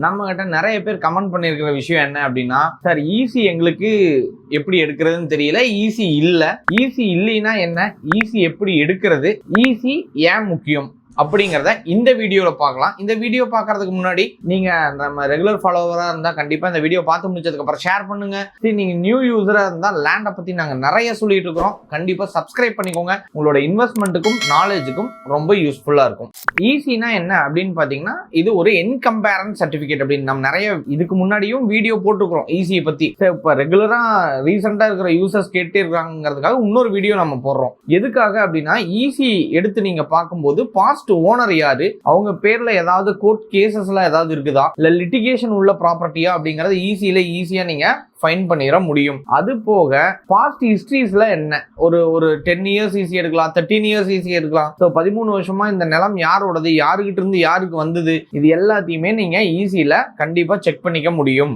நம்ம கிட்ட நிறைய பேர் கமெண்ட் பண்ணியிருக்கிற விஷயம் என்ன அப்படின்னா சார் ஈஸி எங்களுக்கு எப்படி எடுக்கிறதுன்னு தெரியல. ஈஸி இல்ல. ஈஸி இல்லைன்னா என்ன? ஈஸி எப்படி எடுக்கிறது? ஈஸி ஏன் முக்கியம்? அப்படிங்கிறத இந்த வீடியோவில் பார்க்கலாம். இந்த வீடியோ பார்க்கறதுக்கு முன்னாடி நீங்கள் நம்ம ரெகுலர் ஃபாலோவராக இருந்தால் கண்டிப்பாக இந்த வீடியோ பார்த்து முடிச்சதுக்கப்புறம் ஷேர் பண்ணுங்கள் சரி நீங்கள் நியூ யூஸராக இருந்தால் லேண்டை பற்றி நாங்கள் நிறைய சொல்லிட்டு இருக்கிறோம். கண்டிப்பாக சப்ஸ்கிரைப் பண்ணிக்கோங்க. உங்களோட இன்வெஸ்ட்மெண்ட்டுக்கும் நாலேஜுக்கும் ரொம்ப யூஸ்ஃபுல்லாக இருக்கும். ஈஸினா என்ன அப்படின்னு பார்த்தீங்கன்னா இது ஒரு என்கம்பேரன் சர்டிஃபிகேட் அப்படின்னு நம்ம நிறைய இதுக்கு முன்னாடியும் வீடியோ போட்டுக்கிறோம் ஈஸியை பற்றி இப்போ ரெகுலராக ரீசெண்டாக இருக்கிற யூசர்ஸ் கேட்டே இருக்காங்கிறதுக்காக இன்னொரு வீடியோ நம்ம போடுறோம். எதுக்காக அப்படின்னா ஈஸி எடுத்து நீங்கள் பார்க்கும்போது பாஸ்ட் ஓனர் யாரு? அவங்க பேர்ல ஏதாவது கோர்ட் கேசஸ்ல ஏதாவது இருக்குதா? இல்ல லிட்டிகேஷன் உள்ள ப்ராப்பர்ட்டியா அப்படிங்கறது ஈஸியில ஈஸியா நீங்க ஃபைன் பண்ணிட முடியும். அது போக பாஸ்ட் ஹிஸ்ட்ரிஸ்ல என்ன? ஒரு ஒரு டென் இயர்ஸ் ஈஸி எடுக்கலாம் தேர்ட்டீன் இயர்ஸ் ஈஸி எடுக்கலாம். ஸோ பதிமூணு வருஷமா இந்த நிலம் யாரோடது? யாருக்கிட்ட இருந்து யாருக்கு வந்தது? இது எல்லாத்தையுமே நீங்க ஈஸியில கண்டிப்பா செக் பண்ணிக்க முடியும்.